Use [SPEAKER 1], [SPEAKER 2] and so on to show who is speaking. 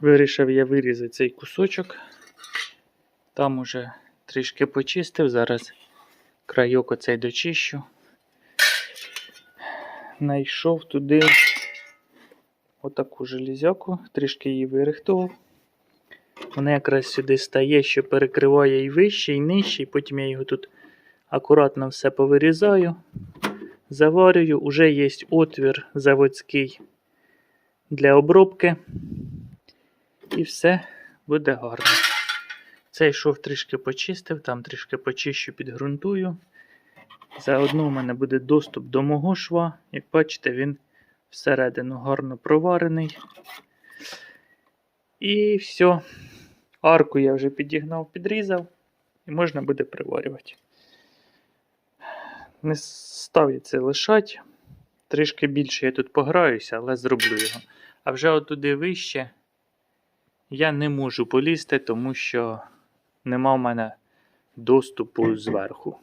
[SPEAKER 1] Вирішив я вирізати цей кусочок. Там уже трішки почистив. Зараз крайок оцей дочищу. Найшов туди отаку железяку, трішки її вирихтував. Вона якраз сюди стає, що перекриває і вище, і нижче, і потім я його тут акуратно все повирізаю, заварюю. Уже є отвір заводський для обробки. І все буде гарно. Цей шов трішки почистив, там трішки почищу, підґрунтую. Заодно у мене буде доступ до мого шва. Як бачите, він всередину гарно проварений. І все. Арку я вже підігнав, підрізав, і можна буде приварювати. Не став я це лишати. Трішки більше я тут пограюся, але зроблю його. А вже отуди вище я не можу полізти, тому що нема в мене доступу зверху.